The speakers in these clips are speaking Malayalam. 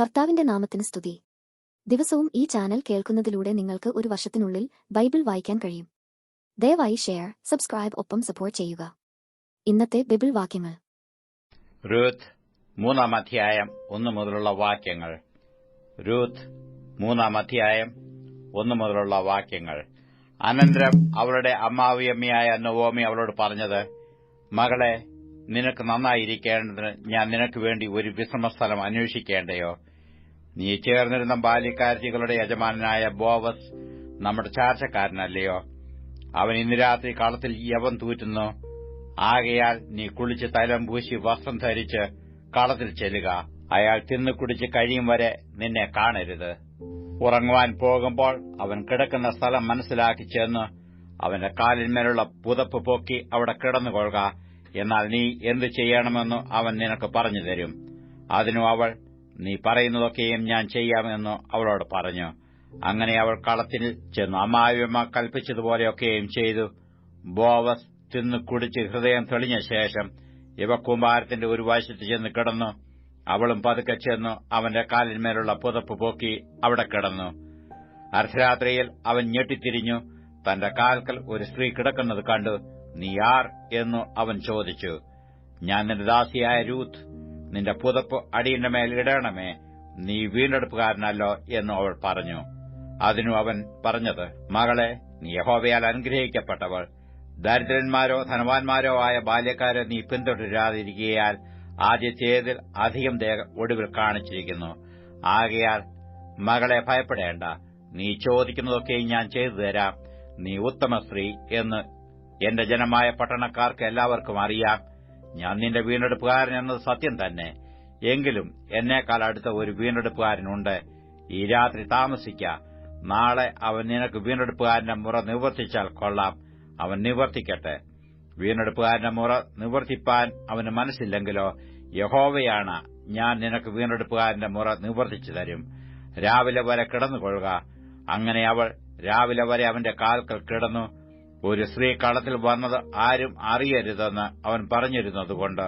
കർത്താവിന്റെ നാമത്തിന് സ്തുതി. ദിവസവും ഈ ചാനൽ കേൾക്കുന്നതിലൂടെ നിങ്ങൾക്ക് ഒരു വർഷത്തിനുള്ളിൽ ബൈബിൾ വായിക്കാൻ കഴിയും. ദയവായി ഷെയർ സബ്സ്ക്രൈബ് ഒപ്പം സപ്പോർട്ട് ചെയ്യുക. ഇന്നത്തെ ബൈബിൾ വാക്യങ്ങൾ. രൂത്ത് മൂന്നാം അധ്യായം ഒന്ന് മുതലുള്ള വാക്യങ്ങൾ. രൂത്ത് മൂന്നാം അധ്യായം ഒന്ന് മുതലുള്ള വാക്യങ്ങൾ. അനന്തരം അവളുടെ അമ്മാവിയമ്മയായ നവോമി അവളോട് പറഞ്ഞത് മകളെ നിനക്ക് നന്നായിരിക്കേണ്ടതിന് ഞാൻ നിനക്ക് വേണ്ടി ഒരു വിശ്രമസ്ഥലം അന്വേഷിക്കേണ്ടയോ? നീ ചേർന്നിരുന്ന ബാല്യക്കാരത്തികളുടെ യജമാനായ ബോവസ് നമ്മുടെ ചാർച്ചക്കാരനല്ലയോ? അവൻ ഇന്ന് രാത്രി കളത്തിൽ യവൻ തൂറ്റുന്നു. ആകയാൽ നീ കുളിച്ച് തലം പൂശി വസ്ത്രം ധരിച്ച് കളത്തിൽ ചെല്ലുക. അയാൾ തിന്നു കുടിച്ച് കഴിയും വരെ നിന്നെ കാണരുത്. ഉറങ്ങുവാൻ പോകുമ്പോൾ അവൻ കിടക്കുന്ന സ്ഥലം മനസ്സിലാക്കി ചെന്ന് അവന്റെ കാലിന്മേലുള്ള പുതപ്പ് പൊക്കി അവിടെ കിടന്നുകൊള്ളുക. എന്നാൽ നീ എന്തു ചെയ്യണമെന്നു അവൻ നിനക്ക് പറഞ്ഞു തരും. അതിനു അവൾ നീ പറയുന്നതൊക്കെയും ഞാൻ ചെയ്യാമെന്ന് അവളോട് പറഞ്ഞു. അങ്ങനെ അവൾ കളത്തിൽ ചെന്നു. അമ്മാവിയമ്മ കൽപ്പിച്ചതുപോലെയൊക്കെയും ചെയ്തു. ബോവസ് തിന്നു കുടിച്ച് ഹൃദയം തെളിഞ്ഞ ശേഷം ഇവ കൂമ്പാരത്തിന്റെ ഒരു വശത്ത് ചെന്ന് കിടന്നു. അവളും പതുക്കെ ചെന്നു. അവന്റെ കാലിന്മേലുള്ള പുതപ്പ് പോക്കി അവിടെ കിടന്നു. അർദ്ധരാത്രിയിൽ അവൻ ഞെട്ടിത്തിരിഞ്ഞു. തന്റെ കാൽക്കൽ ഒരു സ്ത്രീ കിടക്കുന്നത് കണ്ടു. നീ ആർ? എന്നു അവൻ ചോദിച്ചു. ഞാൻ നിന്റെ ദാസിയായ രൂത്ത്. നിന്റെ പുതപ്പ് അടിയന്റെ മേൽ ഇടണമേ. നീ വീണ്ടെടുപ്പുകാരനല്ലോ എന്നും അവൾ പറഞ്ഞു. അതിനു അവൻ പറഞ്ഞത് മകളെ നീ യഹോവയാൽ അനുഗ്രഹിക്കപ്പെട്ടവൾ. ദരിദ്രന്മാരോ ധനവാന്മാരോ ആയ ബാല്യക്കാരെ നീ പിന്തുടരാതിരിക്കയാൽ ആദ്യത്തേതിൽ അധികം ദേഹം ഒടുവിൽ കാണിച്ചിരിക്കുന്നു. ആകയാൽ മകളെ ഭയപ്പെടേണ്ട. നീ ചോദിക്കുന്നതൊക്കെ ഞാൻ ചെയ്തു തരാം. നീ ഉത്തമ സ്ത്രീ എന്ന് എന്റെ ജനമായ പട്ടണക്കാർക്ക് എല്ലാവർക്കും അറിയാം. ഞാൻ നിന്റെ വീണ്ടെടുപ്പുകാരൻ എന്നത് സത്യം തന്നെ. എങ്കിലും എന്നേക്കാൾ അടുത്ത ഒരു വീണ്ടെടുപ്പുകാരനുണ്ട്. ഈ രാത്രി താമസിക്ക. നാളെ അവൻ നിനക്ക് വീണ്ടെടുപ്പുകാരന്റെ മുറ നിവർത്തിച്ചാൽ കൊള്ളാം. അവൻ നിവർത്തിക്കട്ടെ. വീണ്ടെടുപ്പുകാരന്റെ മുറ നിവർത്തിപ്പാൻ അവന് മനസ്സില്ലെങ്കിലോ? യഹോവയാണ് ഞാൻ നിനക്ക് വീണ്ടെടുപ്പുകാരന്റെ മുറ നിവർത്തിച്ചു തരും. രാവിലെ വരെ കിടന്നുകൊള്ളുക. അങ്ങനെ അവൾ രാവിലെ വരെ അവന്റെ കാൽക്കൽ കിടന്നു ഒരു സ്ത്രീ കളത്തിൽ വന്നത് ആരും അറിയരുതെന്ന് അവൻ പറഞ്ഞിരുന്നതുകൊണ്ട്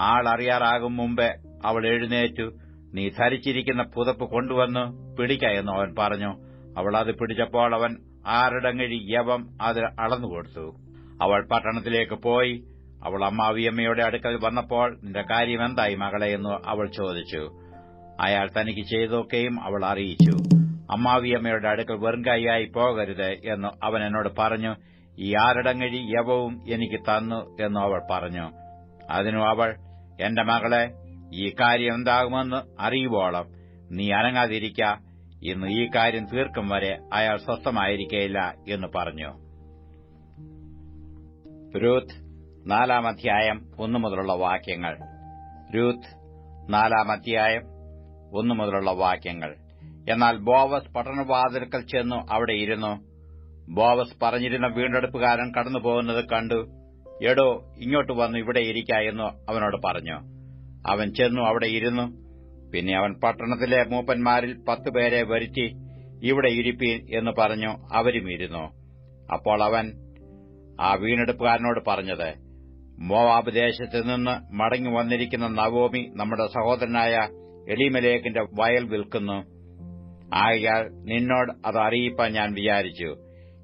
അറിയാറാകും മുമ്പേ അവൾ എഴുന്നേറ്റു. നീ ധരിച്ചിരിക്കുന്ന പുതപ്പ് കൊണ്ടുവന്ന് പിടിക്ക എന്ന് അവൻ പറഞ്ഞു. അവൾ അത് പിടിച്ചപ്പോൾ അവൻ ആറിടങ്ങഴി യവം അത് അളന്നുകൊടുത്തു അവൾ പട്ടണത്തിലേക്ക് പോയി. അവൾ അമ്മാവിയമ്മയുടെ അടുക്കൽ വന്നപ്പോൾ നിന്റെ കാര്യം എന്തായി മകളെ? എന്ന് അവൾ ചോദിച്ചു. അയാൾ തനിക്ക് ചെയ്തൊക്കെയും അവൾ അറിയിച്ചു. അമ്മാവിയമ്മയുടെ അടുക്കൽ വെറുങ്കൈയായി പോകരുത് എന്ന് അവൻ എന്നോട് പറഞ്ഞു. ഈ ആരടങ്ങഴി യവവും എനിക്ക് തന്നു എന്ന് അവൾ പറഞ്ഞു. അതിനു അവൾ എന്റെ മകളെ ഈ കാര്യം എന്താകുമെന്ന് അറിയുവോളം. നീ അനങ്ങാതിരിക്ക. ഇന്ന് ഈ കാര്യം തീർക്കും വരെ അയാൾ സ്വസ്ഥമായിരിക്കയില്ല എന്ന് പറഞ്ഞു. രൂത്ത് നാലാം അധ്യായം ഒന്നു മുതലുള്ള വാക്യങ്ങൾ. രൂത്ത് നാലാം അധ്യായം ഒന്നു മുതലുള്ള വാക്യങ്ങൾ. എന്നാൽ ബോവസ് പട്ടണവാതിൽക്കൽ ചെന്നു അവിടെ ഇരുന്നു. ബോവസ് പറഞ്ഞിരുന്ന വീണ്ടെടുപ്പുകാരൻ കടന്നുപോകുന്നത് കണ്ടു. എടോ ഇങ്ങോട്ട് വന്നു ഇവിടെ ഇരിക്ക അവനോട് പറഞ്ഞു. അവൻ ചെന്നു അവിടെ ഇരുന്നു. പിന്നെ അവൻ പട്ടണത്തിലെ മൂപ്പന്മാരിൽ പത്തുപേരെ വരുത്തി ഇവിടെ ഇരിപ്പീൻ എന്ന് പറഞ്ഞു അവരും ഇരുന്നു. അപ്പോൾ അവൻ ആ വീണെടുപ്പുകാരനോട് പറഞ്ഞത് മോവാബ് ദേശത്ത് നിന്ന് മടങ്ങി വന്നിരിക്കുന്ന നവോമി നമ്മുടെ സഹോദരനായ എലിമലേക്കിന്റെ വയൽ വിൽക്കുന്നു. ആയാൽ നിന്നോട് അത് അറിയിപ്പാൻ ഞാൻ വിചാരിച്ചു.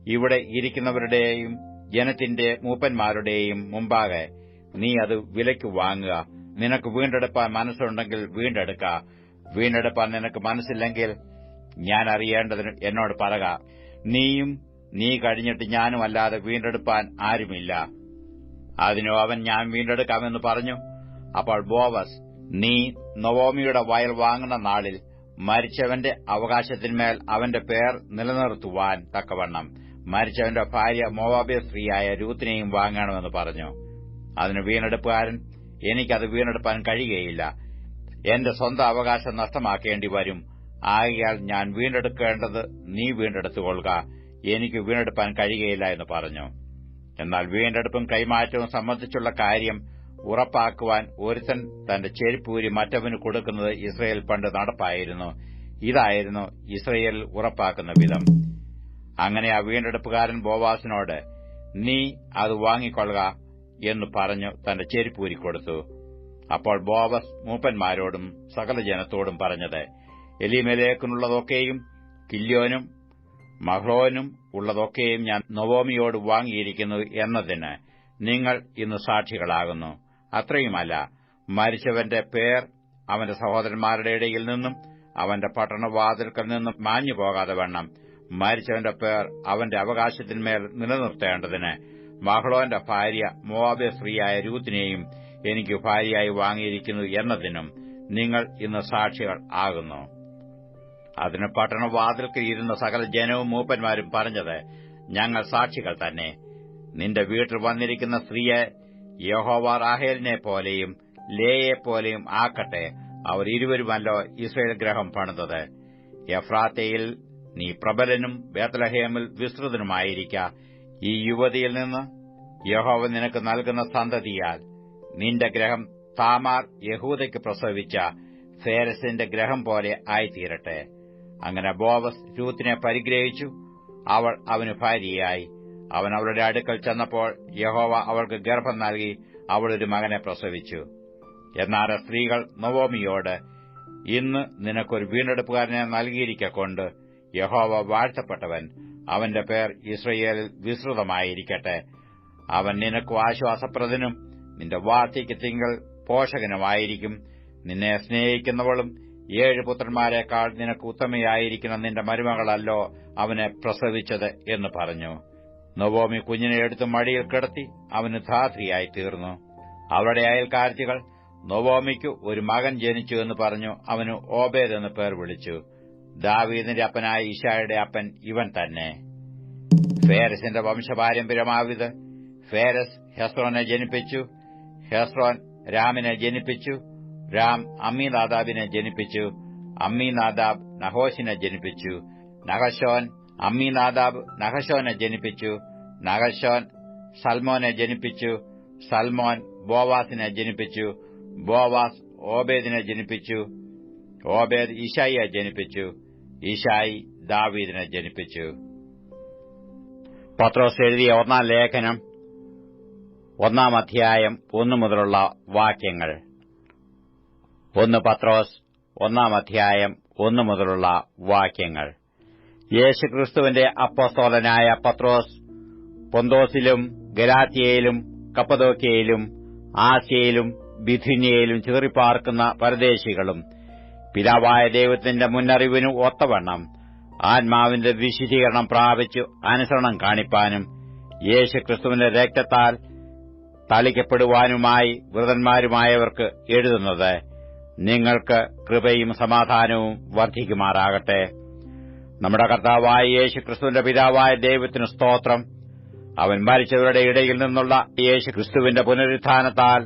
ഇവിടെ ഇരിക്കുന്നവരുടെയും ജനത്തിന്റെ മൂപ്പന്മാരുടെയും മുമ്പാകെ നീ അത് വിലയ്ക്ക് വാങ്ങുക. നിനക്ക് വീണ്ടെടുപ്പാൻ മനസ്സുണ്ടെങ്കിൽ വീണ്ടെടുക്ക. വീണ്ടെടുപ്പാൻ നിനക്ക് മനസ്സില്ലെങ്കിൽ ഞാൻ അറിയേണ്ടതിന് എന്നോട് പറക. നീയും നീ കഴിഞ്ഞിട്ട് ഞാനും അല്ലാതെ വീണ്ടെടുപ്പാൻ ആരുമില്ല. അതിനു അവൻ ഞാൻ വീണ്ടെടുക്കാമെന്ന് പറഞ്ഞു. അപ്പോൾ ബോവസ് നീ നവോമിയുടെ വയൽ വാങ്ങുന്ന നാളിൽ മരിച്ചവന്റെ അവകാശത്തിന്മേൽ അവന്റെ പേർ നിലനിർത്തുവാൻ തക്കവണ്ണം. മരിച്ചവന്റെ ഭാര്യ മോവാബിയ സ്ത്രീയായ രൂത്തിനെയും വാങ്ങണമെന്ന് പറഞ്ഞു. അതിന് വീണെടുപ്പുകാരൻ എനിക്കത് വീണെടുപ്പാൻ കഴിയുകയില്ല. എന്റെ സ്വന്തം അവകാശം നഷ്ടമാക്കേണ്ടി വരും. ആകയാൽ ഞാൻ വീണ്ടെടുക്കേണ്ടത് നീ വീണ്ടെടുത്തുകൊള്ളുക. എനിക്ക് വീണ്ടെടുപ്പാൻ കഴിയുകയില്ല എന്ന് പറഞ്ഞു. എന്നാൽ വീണ്ടെടുപ്പും കൈമാറ്റവും സംബന്ധിച്ചുള്ള കാര്യം ഉറപ്പാക്കുവാൻ ഒരുത്തൻ തന്റെ ചെരുപ്പൂരി മറ്റവന് കൊടുക്കുന്നത് ഇസ്രയേൽ പണ്ട് നടപ്പായിരുന്നു. ഇതായിരുന്നു ഇസ്രയേൽ ഉറപ്പാക്കുന്ന വിധം. അങ്ങനെ ആ വീണ്ടെടുപ്പുകാരൻ ബോവാസിനോട് നീ അത് വാങ്ങിക്കൊള്ളുക എന്ന് പറഞ്ഞു തന്റെ ചെരുപ്പ് കൊടുത്തു. അപ്പോൾ ബോവസ് മൂപ്പന്മാരോടും സകല ജനത്തോടും പറഞ്ഞത് എലിമലേക്കിനുള്ളതൊക്കെയും കില്യോനും മഹ്ലോനും ഉള്ളതൊക്കെയും ഞാൻ നവോമിയോട് വാങ്ങിയിരിക്കുന്നു എന്നതിന് നിങ്ങൾ ഇന്ന് സാക്ഷികളാകുന്നു. അത്രയുമല്ല മരിച്ചവന്റെ പേർ അവന്റെ സഹോദരന്മാരുടെ ഇടയിൽ നിന്നും അവന്റെ പട്ടണവാതിൽക്കൽ നിന്നും മാഞ്ഞു പോകാതെ വണ്ണം. മരിച്ചവന്റെ പേർ അവന്റെ അവകാശത്തിന്മേൽ നിലനിർത്തേണ്ടതിന്. മഹളോന്റെ ഭാര്യ മോവാബ്യ സ്ത്രീയായ രൂത്തിനെയും എനിക്ക് ഭാര്യയായി വാങ്ങിയിരിക്കുന്നു എന്നതിനും നിങ്ങൾ ഇന്ന് സാക്ഷികൾ ആകുന്നു. അതിന് പട്ടണവാതിൽക്കൽ ഇരുന്ന സകല ജനവും മൂപ്പന്മാരും പറഞ്ഞത് ഞങ്ങൾ സാക്ഷികൾ തന്നെ. നിന്റെ വീട്ടിൽ വന്നിരിക്കുന്ന സ്ത്രീയെ യഹോവ റാഹേലിനെ പോലെയും ലേയെ പോലെയും ആക്കട്ടെ. അവർ ഇരുവരുമല്ലോ ഇസ്രയേൽ ഗ്രഹം പണിതത്. എഫ്രാത്തയിൽ നീ പ്രബലനും ബേത്തലഹേമിൽ വിസ്തൃതനുമായിരിക്ക. ഈ യുവതിയിൽ നിന്ന് യഹോവ നിനക്ക് നൽകുന്ന സന്തതിയാൽ നിന്റെ ഗ്രഹം താമാർ യഹൂദയ്ക്ക് പ്രസവിച്ച ഫേരസിന്റെ ഗ്രഹം പോലെ ആയിത്തീരട്ടെ. അങ്ങനെ ബോവസ് രൂത്തിനെ പരിഗ്രഹിച്ചു. അവൾ അവന് ഭാര്യയായി. അവൻ അവളുടെ അടുക്കൽ ചെന്നപ്പോൾ യഹോവ അവൾക്ക് ഗർഭം നൽകി അവളൊരു മകനെ പ്രസവിച്ചു. എന്നാൽ സ്ത്രീകൾ നവോമിയോട് ഇന്ന് നിനക്കൊരു വീണ്ടെടുപ്പുകാരനെ നൽകിയിരിക്കൊണ്ട് യഹോവ വാഴ്ത്തപ്പെട്ടവൻ അവന്റെ പേർ ഇസ്രയേലിൽ വിസ്തൃതമായിരിക്കട്ടെ. അവൻ നിനക്ക് ആശ്വാസപ്രദനും നിന്റെ വാർത്തയ്ക്ക് തിങ്കൾ പോഷകനുമായിരിക്കും. നിന്നെ സ്നേഹിക്കുന്നവളും ഏഴ് പുത്രന്മാരെക്കാൾ നിനക്ക് ഉത്തമയായിരിക്കുന്ന നിന്റെ മരുമകളല്ലോ അവനെ പ്രസവിച്ചത് എന്ന് പറഞ്ഞു. നവോമി കുഞ്ഞിനെ എടുത്ത് മടിയിൽ കിടത്തി അവന് ധാത്രിയായി തീർന്നു. അവരുടെ അയൽക്കാരത്തികൾ നവോമിക്ക് ഒരു മകൻ ജനിച്ചു എന്ന് പറഞ്ഞു. അവന് ഓബേദ് എന്ന് പേർ വിളിച്ചു. ദാവീദിന്റെ അപ്പനായ ഈശായുടെ അപ്പൻ ഇവൻ തന്നെ. ഫേരസിന്റെ വംശപാരമ്പര്യമാവിത്. ഫേരസ് ഹെസ്രോനെ ജനിപ്പിച്ചു. ഹെസ്രോൻ രാമിനെ ജനിപ്പിച്ചു. രാം അമ്മീനാദാബിനെ ജനിപ്പിച്ചു. അമ്മീനാദാബ് നഹോഷിനെ ജനിപ്പിച്ചു. നഹശോൻ അമ്മീനാദാബ് നഹശോനെ ജനിപ്പിച്ചു. നഹശോൻ സൽമോനെ ജനിപ്പിച്ചു. സൽമോൻ ബോവാസിനെ ജനിപ്പിച്ചു. ബോവാസ് ഓബേദിനെ ജനിപ്പിച്ചു. ഓബേദ് ഇഷായിയെ ജനിപ്പിച്ചു. ഇഷായി ദാവീദിനെ ജനിപ്പിച്ചു. പത്രോസ് എഴുതിയ ഒന്നാം ലേഖനം ഒന്നാം അധ്യായം ഒന്നു മുതലുള്ള വാക്യങ്ങൾ. ഒന്ന് പത്രോസ് ഒന്നാം അധ്യായം ഒന്നു മുതലുള്ള വാക്യങ്ങൾ. യേശുക്രിസ്തുവിന്റെ അപ്പസ്തോലനായ പത്രോസ് പൊന്തോസിലും ഗലാത്തിയയിലും കപ്പദോക്കിയയിലും ആസിയയിലും ബിഥുന്യയിലും ചിതറിപ്പാർക്കുന്ന പരദേശികളും പിതാവായ ദൈവത്തിന്റെ മുന്നറിവിന് ഒത്തവണ്ണം ആത്മാവിന്റെ വിശുദ്ധീകരണം പ്രാപിച്ചു അനുസരണം കാണിപ്പാനും യേശുക്രിസ്തുവിന്റെ രക്തത്താൽ തളിക്കപ്പെടുവാനുമായി വ്രതന്മാരുമായവർക്ക് എഴുതുന്നത് നിങ്ങൾക്ക് കൃപയും സമാധാനവും വർദ്ധിക്കുമാറാകട്ടെ. നമ്മുടെ കർത്താവായ യേശു ക്രിസ്തുവിന്റെ പിതാവായ ദൈവത്തിന് സ്തോത്രം. അവൻ മരിച്ചവരുടെ ഇടയിൽ നിന്നുള്ള യേശു ക്രിസ്തുവിന്റെ പുനരുത്ഥാനത്താൽ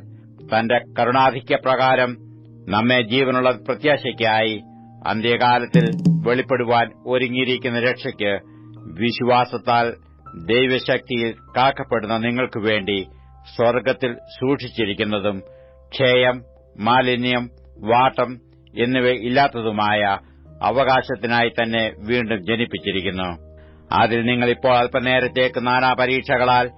തന്റെ കരുണാധിക്യപ്രകാരം നമ്മെ ജീവനുള്ള പ്രത്യാശയ്ക്കായി അന്ത്യകാലത്തിൽ വെളിപ്പെടുവാൻ ഒരുങ്ങിയിരിക്കുന്ന രക്ഷയ്ക്ക് വിശ്വാസത്താൽ ദൈവശക്തിയിൽ കാക്കപ്പെടുന്ന നിങ്ങൾക്കു വേണ്ടി സ്വർഗത്തിൽ സൂക്ഷിച്ചിരിക്കുന്നതും ക്ഷയം മാലിന്യം വാട്ടം എന്നിവ ഇല്ലാത്തതുമായ അവകാശത്തിനായി തന്നെ വീണ്ടും ജനിപ്പിച്ചിരിക്കുന്നു. അതിൽ നിങ്ങളിപ്പോൾ അല്പനേരത്തേക്ക് നാനാ പരീക്ഷകളാൽ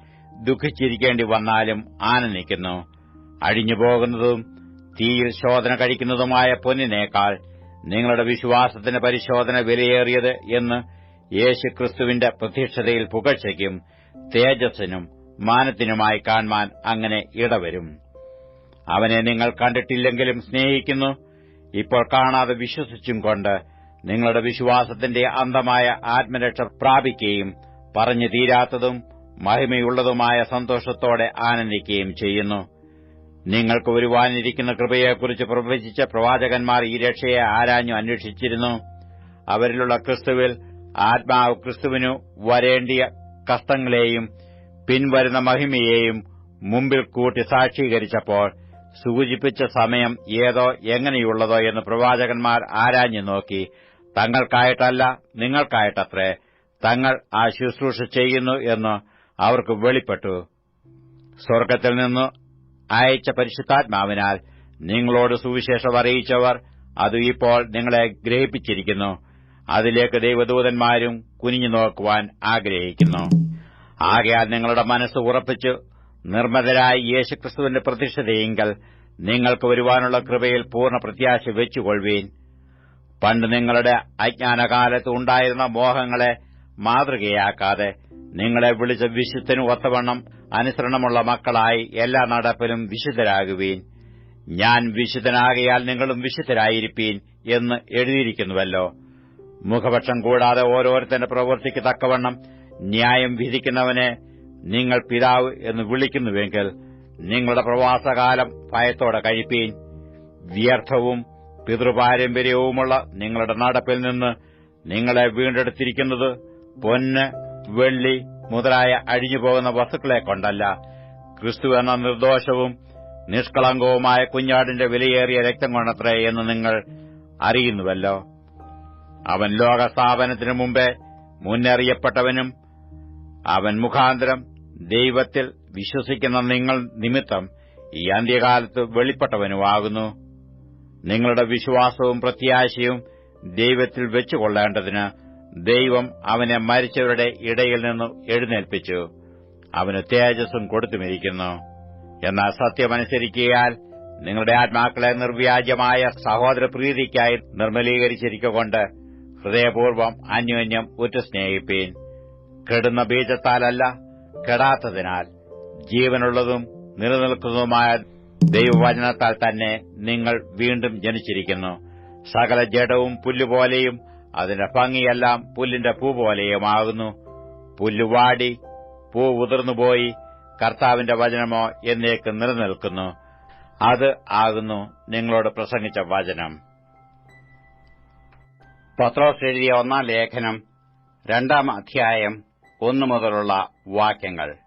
ദുഃഖിച്ചിരിക്കേണ്ടി വന്നാലും ആനന്ദിക്കുന്നു. അഴിഞ്ഞുപോകുന്നതും തീയിൽ ശോധന കഴിക്കുന്നതുമായ പൊന്നിനേക്കാൾ നിങ്ങളുടെ വിശ്വാസത്തിന് പരിശോധന വിലയേറിയത് എന്ന് യേശുക്രിസ്തുവിന്റെ പ്രത്യക്ഷതയിൽ പുകഴ്ചയ്ക്കും തേജസ്സിനും മാനത്തിനുമായി കാണുവാൻ അങ്ങനെ ഇടവരും. അവനെ നിങ്ങൾ കണ്ടിട്ടില്ലെങ്കിലും സ്നേഹിക്കുന്നു. ഇപ്പോൾ കാണാതെ വിശ്വസിച്ചും കൊണ്ട് നിങ്ങളുടെ വിശ്വാസത്തിന്റെ അന്തമായ ആത്മരക്ഷ പ്രാപിക്കുകയും പറഞ്ഞു തീരാത്തതും മഹിമയുള്ളതുമായ സന്തോഷത്തോടെ ആനന്ദിക്കുകയും ചെയ്യുന്നു. നിങ്ങൾക്ക് വരുവാനിരിക്കുന്ന കൃപയെക്കുറിച്ച് പ്രവചിച്ച പ്രവാചകന്മാർ ഈ രക്ഷയെ ആരാഞ്ഞു അന്വേഷിച്ചിരുന്നു. അവരിലുള്ള ക്രിസ്തുവിൽ ആത്മാവ് ക്രിസ്തുവിനു വരേണ്ടിയ കഷ്ടങ്ങളെയും പിൻവരുന്ന മഹിമയെയും മുമ്പിൽ കൂട്ടി സാക്ഷീകരിച്ചപ്പോൾ സൂചിപ്പിച്ച സമയം ഏതോ എങ്ങനെയുള്ളതോ എന്ന് പ്രവാചകന്മാർ ആരാഞ്ഞു നോക്കി. തങ്ങൾക്കായിട്ടല്ല നിങ്ങൾക്കായിട്ടത്രേ തങ്ങൾ ആ ശുശ്രൂഷ ചെയ്യുന്നു എന്ന് അവർക്ക് വെളിപ്പെട്ടു. സ്വർഗത്തിൽ നിന്ന് അയച്ച പരിശുദ്ധാത്മാവിനാൽ നിങ്ങളോട് സുവിശേഷം അറിയിച്ചവർ അത് ഇപ്പോൾ നിങ്ങളെ ഗ്രഹിപ്പിച്ചിരിക്കുന്നു. അതിലേക്ക് ദൈവദൂതന്മാരും കുനിഞ്ഞു നോക്കുവാൻ ആഗ്രഹിക്കുന്നു. ആകയാൽ നിങ്ങളുടെ മനസ്സ് ഉറപ്പിച്ച് നിർമ്മതരായി യേശുക്രിസ്തുവിന്റെ പ്രത്യക്ഷതയെങ്കിൽ നിങ്ങൾക്ക് വരുവാനുള്ള കൃപയിൽ പൂർണ പ്രത്യാശ വെച്ചുകൊള്ളുവീൻ. പണ്ട് നിങ്ങളുടെ അജ്ഞാനകാലത്ത് ഉണ്ടായിരുന്ന മോഹങ്ങളെ മാതൃകയാക്കാതെ നിങ്ങളെ വിളിച്ച വിശുദ്ധന് ഒത്തവണ്ണം അനുസരണമുള്ള മക്കളായി എല്ലാ നടപ്പിലും വിശുദ്ധരാകുവീൻ. ഞാൻ വിശുദ്ധനാകയാൽ നിങ്ങളും വിശുദ്ധരായിരിപ്പീൻ എന്ന് എഴുതിയിരിക്കുന്നുവല്ലോ. മുഖപക്ഷം കൂടാതെ ഓരോരുത്തന്റെ പ്രവൃത്തിക്ക് തക്കവണ്ണം ന്യായം വിധിക്കുന്നവനെ നിങ്ങൾ പിതാവ് എന്ന് വിളിക്കുന്നുവെങ്കിൽ നിങ്ങളുടെ പ്രവാസകാലം ഭയത്തോടെ കഴിപ്പീൻ. വ്യർത്ഥവും പിതൃപാരമ്പര്യവുമുള്ള നിങ്ങളുടെ നടപ്പിൽ നിന്ന് നിങ്ങളെ വീണ്ടെടുത്തിരിക്കുന്നത് പൊന്ന് വെള്ളി മുതലായ അഴിഞ്ഞുപോകുന്ന വസ്തുക്കളെ കൊണ്ടല്ല. ക്രിസ്തു എന്ന നിർദോഷവും നിഷ്കളങ്കവുമായ കുഞ്ഞാടിന്റെ വിലയേറിയ രക്തം കൊണ്ടത്രേ എന്ന് നിങ്ങൾ അറിയുന്നുവല്ലോ. അവൻ ലോകസ്ഥാപനത്തിനു മുമ്പേ മുന്നറിയപ്പെട്ടവനും അവൻ മുഖാന്തരം ദൈവത്തിൽ വിശ്വസിക്കുന്ന നിങ്ങൾ നിമിത്തം ഈ അന്ത്യകാലത്ത് വെളിപ്പെട്ടവനുമാകുന്നു നിങ്ങളുടെ വിശ്വാസവും പ്രത്യാശയും ദൈവത്തിൽ വെച്ചുകൊള്ളേണ്ടതിന് ദൈവം അവനെ മരിച്ചവരുടെ ഇടയിൽ നിന്നും എഴുന്നേൽപ്പിച്ചു. അവന് തേജസ്സും കൊടുത്തുമിരിക്കുന്നു. എന്നാൽ സത്യമനുസരിക്കയാൽ നിങ്ങളുടെ ആത്മാക്കളെ നിർവ്യാജമായ സഹോദര പ്രീതിക്കായി നിർമ്മലീകരിച്ചിരിക്കൊണ്ട് ഹൃദയപൂർവം അന്യോന്യം ഉറ്റ സ്നേഹിപ്പീൻ കെടുന്ന ബീജത്താലല്ല കെടാത്തതിനാൽ ജീവനുള്ളതും നിലനിൽക്കുന്നതുമായ ദൈവവചനത്താൽ തന്നെ നിങ്ങൾ വീണ്ടും ജനിച്ചിരിക്കുന്നു. സകല ജഡവും പുല്ലുപോലെയും അതിന്റെ ഭംഗിയെല്ലാം പുല്ലിന്റെ പൂ പോലെയുമാകുന്നു. പുല്ലുവാടി പൂ ഉതിർന്നുപോയി കർത്താവിന്റെ വചനമോ എന്നേക്ക് നിലനിൽക്കുന്നു. അത് ആകുന്നു നിങ്ങളോട് പ്രസംഗിച്ച വചനം. പത്രോസ് എഴുതിയ ഒന്നാം ലേഖനം രണ്ടാം അധ്യായം ഒന്നു മുതലുള്ള വാക്യങ്ങൾ.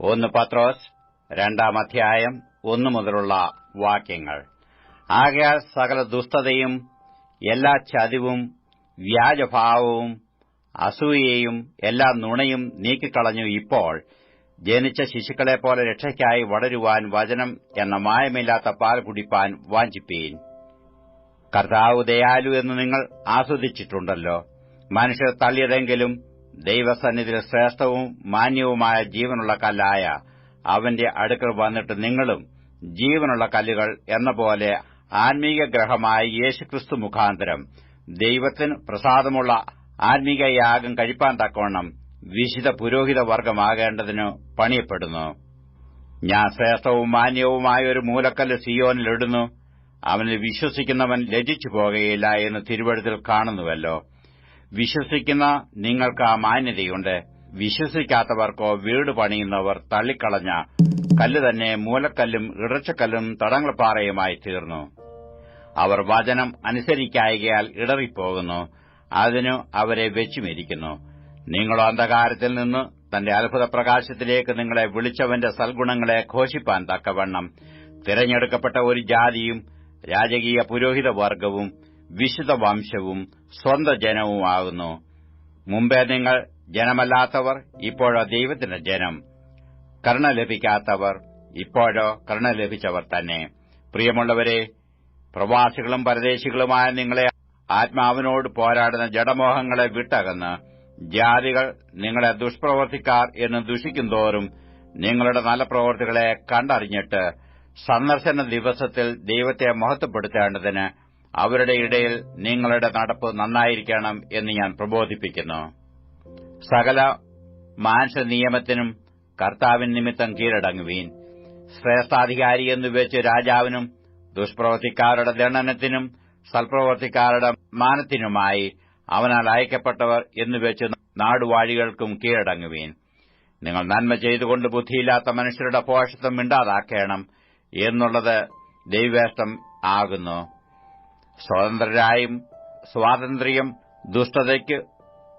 ഒന്ന് പത്രോസ് രണ്ടാം അധ്യായം ഒന്നു മുതലുള്ള വാക്യങ്ങൾ. ആകയാൽ സകല ദുസ്തതയും എല്ലാ ചതിവും വ്യാജഭാവവും അസൂയയും എല്ലാ നുണയും നീക്കിക്കളഞ്ഞു ഇപ്പോൾ ജനിച്ച ശിശുക്കളെപ്പോലെ രക്ഷയ്ക്കായി വളരുവാൻ വചനം എന്ന മായമില്ലാത്ത പാൽ കുടിപ്പാൻ വാഞ്ചിപ്പീൻ. കർത്താവ് ദയാലു എന്ന് നിങ്ങൾ ആസ്വദിച്ചിട്ടുണ്ടല്ലോ. മനുഷ്യർ തള്ളിയതെങ്കിലും ദൈവസന്നിധിയിൽ ശ്രേഷ്ഠവും മാന്യവുമായ ജീവനുള്ള കല്ലായ അവന്റെ അടുക്കൽ വന്നിട്ട് നിങ്ങളും ജീവനുള്ള കല്ലുകൾ എന്ന പോലെ ആത്മീയ ഗ്രഹമായ യേശുക്രിസ്തു മുഖാന്തരം ദൈവത്തിന് പ്രസാദമുള്ള ആത്മീക യാഗം കഴിപ്പാൻ തക്കവണ്ണം വിശുദ്ധ പുരോഹിത വർഗമാകേണ്ടതിന് പണിയപ്പെടുന്നു. ഞാൻ ശ്രേഷ്ഠവും മാന്യവുമായ ഒരു മൂലക്കല്ല് സിയോനിലിടുന്നു. അവനിൽ വിശ്വസിക്കുന്നവൻ ലജിച്ചു പോകുകയില്ല എന്ന് തിരുവഴുത്തിൽ കാണുന്നുവല്ലോ. വിശ്വസിക്കുന്ന നിങ്ങൾക്ക് ആ മാന്യതയുണ്ട്. വിശ്വസിക്കാത്തവർക്കോ വീട് പണിയുന്നവർ തള്ളിക്കളഞ്ഞ കല്ല് തന്നെ മൂലക്കല്ലും ഇടച്ചക്കല്ലും തടങ്ങൾപ്പാറയുമായി തീർന്നു. അവർ വചനം അനുസരിക്കായകയാൽ ഇടറിപ്പോകുന്നു അതിനു അവരെ വെച്ചുമിരിക്കുന്നു. നിങ്ങളോ അന്ധകാരത്തിൽ നിന്ന് തന്റെ അത്ഭുത പ്രകാശത്തിലേക്ക് നിങ്ങളെ വിളിച്ചവന്റെ സൽഗുണങ്ങളെ ഘോഷിപ്പാൻ തക്കവണ്ണം. തിരഞ്ഞെടുക്കപ്പെട്ട ഒരു ജാതിയും രാജകീയ പുരോഹിത വർഗവും വിശുദ്ധ വംശവും സ്വന്ത ജനവുമാകുന്നു മുമ്പേ നിങ്ങൾ ജനമല്ലാത്തവർ ഇപ്പോഴോ ദൈവത്തിന്റെ ജനം. കരുണ ലഭിക്കാത്തവർ ഇപ്പോഴോ കരുണ ലഭിച്ചവർ തന്നെ. പ്രിയമുള്ളവരെ പ്രവാസികളും പരദേശികളുമായ നിങ്ങളെ ആത്മാവിനോട് പോരാടുന്ന ജഡമോഹങ്ങളെ വിട്ടകന്ന് ജാതികൾ നിങ്ങളെ ദുഷ്പ്രവർത്തിക്കാർ എന്ന് ദുഷിക്കുന്തോറും നിങ്ങളുടെ നല്ല പ്രവർത്തികളെ കണ്ടറിഞ്ഞിട്ട് സന്ദർശന ദിവസത്തിൽ ദൈവത്തെ മഹത്വപ്പെടുത്തേണ്ടതിന് അവരുടെ ഇടയിൽ നിങ്ങളുടെ നടപ്പ് നന്നായിരിക്കണം എന്ന് ഞാൻ പ്രബോധിപ്പിക്കുന്നു. സകല മാനുഷ നിയമത്തിനും കർത്താവിൻ നിമിത്തം കീഴടങ്ങുവീൻ. ശ്രേഷ്ഠാധികാരി എന്ന് വെച്ച് രാജാവിനും ദുഷ്പ്രവർത്തിക്കാരുടെ ദണ്ഡനത്തിനും സൽപ്രവർത്തിക്കാരുടെ മാനത്തിനുമായി അവനാൽ അയക്കപ്പെട്ടവർ എന്നുവെച്ച് നാടുവാഴികൾക്കും കീഴടങ്ങുവീൻ. നിങ്ങൾ നന്മ ചെയ്തുകൊണ്ട് ബുദ്ധിയില്ലാത്ത മനുഷ്യരുടെ പോഷത്വം മിണ്ടാതാക്കണം എന്നുള്ളത് ദൈവേഷ്ടം ആകുന്നു. സ്വതന്ത്രരായും സ്വാതന്ത്ര്യം ദുഷ്ടതയ്ക്ക്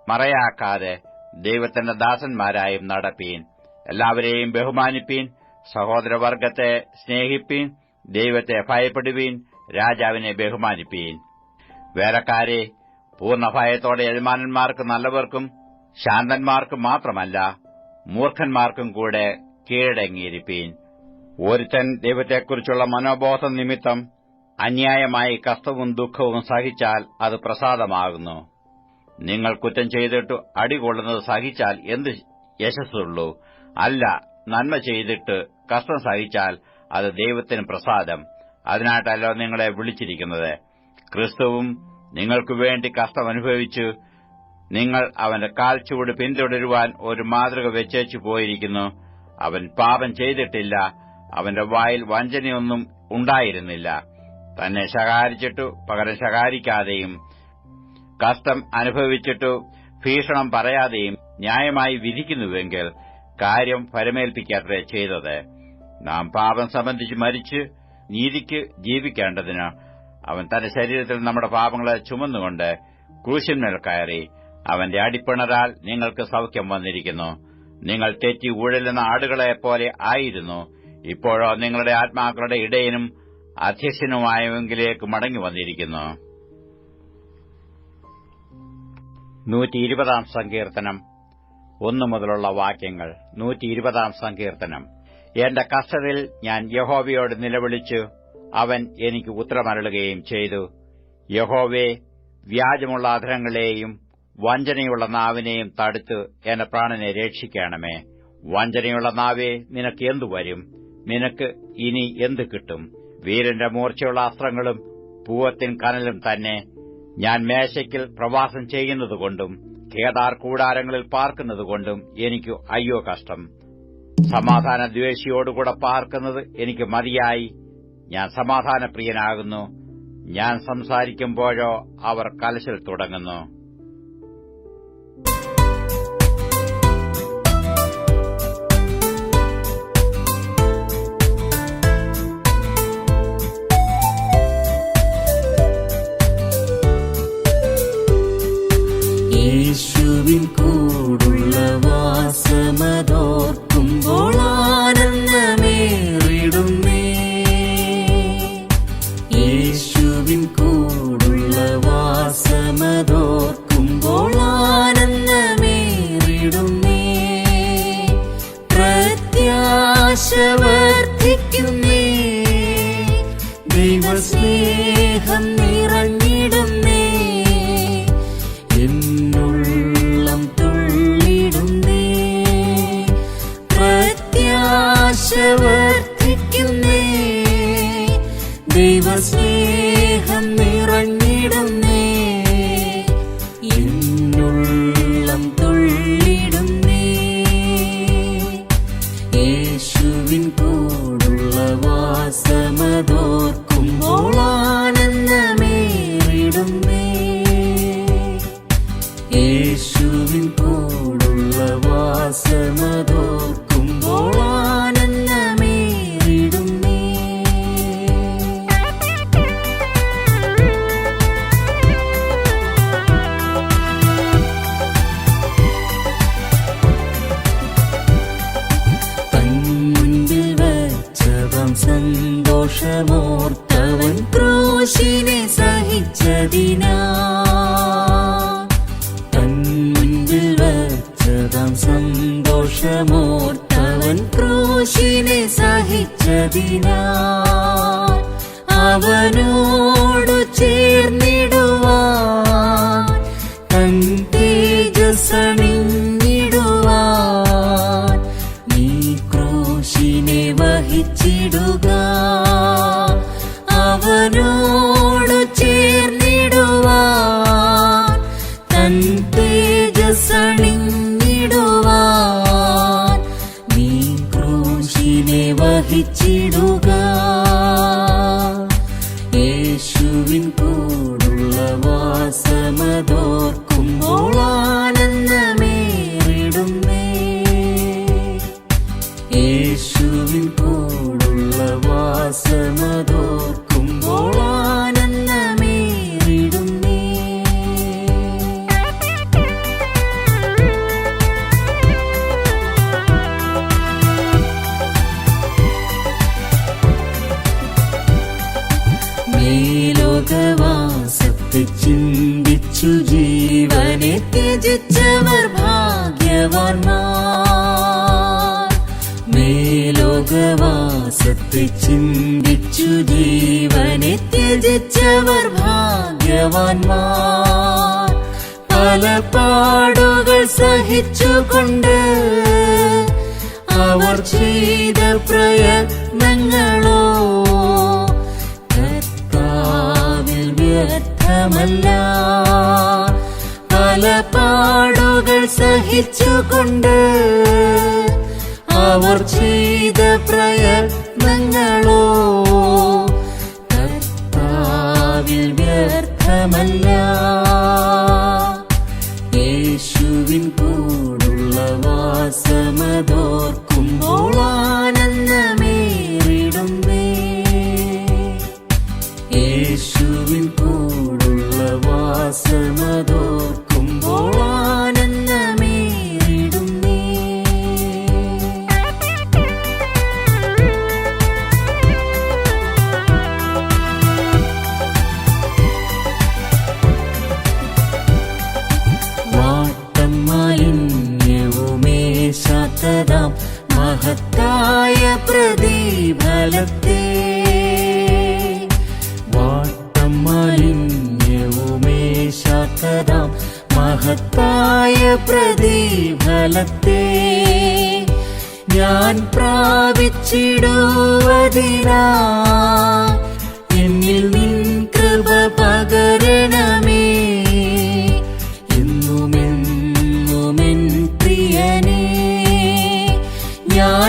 മറയാക്കാതെ ദൈവത്തിന്റെ ദാസന്മാരായും നടപ്പീൻ. എല്ലാവരെയും ബഹുമാനിപ്പീൻ. സഹോദരവർഗത്തെ സ്നേഹിപ്പീൻ. ദൈവത്തെ ഭയപ്പെടുവീൻ രാജാവിനെ ബഹുമാനിപ്പീൻ. വേലക്കാരെ പൂർണ ഭയത്തോടെ യജമാനന്മാർക്ക് നല്ലവർക്കും ശാന്തന്മാർക്കും മാത്രമല്ല മൂർഖന്മാർക്കും കൂടെ കീഴടങ്ങിയിരിപ്പീൻ. ഒരുത്തൻ ദൈവത്തെക്കുറിച്ചുള്ള മനോബോധം നിമിത്തം അന്യായമായി കഷ്ടവും ദുഃഖവും സഹിച്ചാൽ അത് പ്രസാദമാകുന്നു. നിങ്ങൾ കുറ്റം ചെയ്തിട്ട് അടികൊള്ളുന്നത് സഹിച്ചാൽ എന്ത് യശസ്സുള്ളൂ? അല്ല നന്മ ചെയ്തിട്ട് കഷ്ടം സഹിച്ചാൽ അത് ദൈവത്തിന് പ്രസാദം. അതിനായിട്ടല്ലോ നിങ്ങളെ വിളിച്ചിരിക്കുന്നത്. ക്രിസ്തുവും നിങ്ങൾക്കു വേണ്ടി കഷ്ടം അനുഭവിച്ചു നിങ്ങൾ അവന്റെ കാൽച്ചുവട് പിന്തുടരുവാൻ ഒരു മാതൃക വെച്ചേച്ചു പോയിരിക്കുന്നു. അവൻ പാപം ചെയ്തിട്ടില്ല. അവന്റെ വായിൽ വഞ്ചനയൊന്നും ഉണ്ടായിരുന്നില്ല. തന്നെ ശകാരിച്ചിട്ടു പകരം ശകാരിക്കാതെയും കഷ്ടം അനുഭവിച്ചിട്ടു ഭീഷണം പറയാതെയും ന്യായമായി വിധിക്കുന്നുവെങ്കിൽ കാര്യം ഫലമേൽപ്പിക്കാത്രേ ചെയ്തത്. നാം പാപം സംബന്ധിച്ച് മരിച്ച് നീതിക്ക് ജീവിക്കേണ്ടതിന് അവൻ തന്റെ ശരീരത്തിൽ നമ്മുടെ പാപങ്ങളെ ചുമന്നുകൊണ്ട് ക്രൂശന്മേൽ കയറി. അവന്റെ അടിപ്പിണരാൽ നിങ്ങൾക്ക് സൌഖ്യം വന്നിരിക്കുന്നു. നിങ്ങൾ തെറ്റി ഊഴലുന്ന ആടുകളെ പോലെ ആയിരുന്നു. ഇപ്പോഴോ നിങ്ങളുടെ ആത്മാക്കളുടെ ഇടയനും അധ്യക്ഷനുമായവെങ്കിലേക്ക് മടങ്ങി വന്നിരിക്കുന്നു. നൂറ്റി സങ്കീർത്തനം. ഒന്നു മുതലുള്ള വാക്യങ്ങൾ. നൂറ്റി സങ്കീർത്തനം. എന്റെ കഷ്ടതയിൽ ഞാൻ യഹോവയോട് നിലവിളിച്ചു. അവൻ എനിക്ക് ഉത്തരമരളുകയും ചെയ്തു. യഹോവേ വ്യാജമുള്ള അധരങ്ങളെയും വഞ്ചനയുള്ള നാവിനെയും തടുത്ത് എന്റെ പ്രാണനെ രക്ഷിക്കണമേ. വഞ്ചനയുള്ള നാവേ നിനക്ക് എന്തു വരും? നിനക്ക് ഇനി എന്തു കിട്ടും? വീരന്റെ മൂർച്ചയുള്ള അസ്ത്രങ്ങളും പൂവത്തിൻ കനലും തന്നെ. ഞാൻ മേശയ്ക്കിൽ പ്രവാസം ചെയ്യുന്നതുകൊണ്ടും കേദാർ കൂടാരങ്ങളിൽ പാർക്കുന്നതുകൊണ്ടും എനിക്കു അയ്യോ കഷ്ടം. സമാധാന ദ്വേഷിയോടുകൂടെ പാർക്കുന്നത് എനിക്ക് മതിയായി. ഞാൻ സമാധാനപ്രിയനാകുന്നു. ഞാൻ സംസാരിക്കുമ്പോഴോ അവർ കലശൽ തുടങ്ങുന്നു. സഹിച്ചതിനാ അവനോടു ചേർന്നിടുവാൻ போடுள்ள வாசல். നീതിമാന്മാർ പല പാടുകൾ സഹിച്ചുകൊണ്ട് അവർ ചെയ്ത പ്രയത്നങ്ങളോ കർത്താവിൽ വ്യർത്ഥമല്ല. പല പാടുകൾ സഹിച്ചുകൊണ്ട് അവർ ചെയ്ത പ്രയത്നങ്ങളോ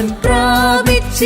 പ്രാപിച്ചിടുവതിനാ.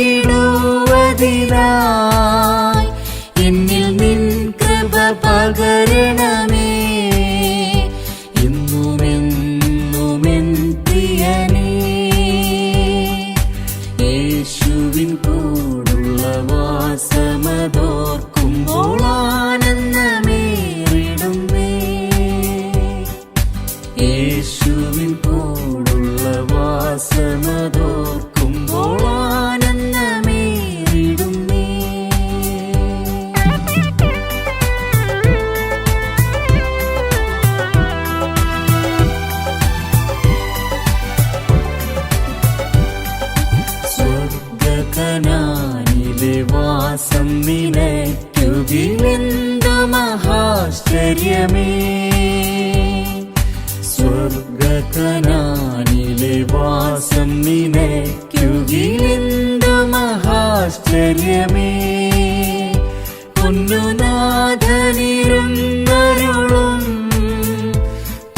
വിശ്വാസം നിനക്കുകിലെന്തു മഹാശ്ചര്യമേ? സ്വർഗകനാനിലെ വാസം നിനക്കുകിലെന്തു മഹാശ്ചര്യമേ? പൊന്നുനാഥനിരുന്നരുളും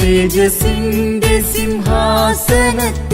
തേജസിന്റെ സിംഹാസനത്തിൽ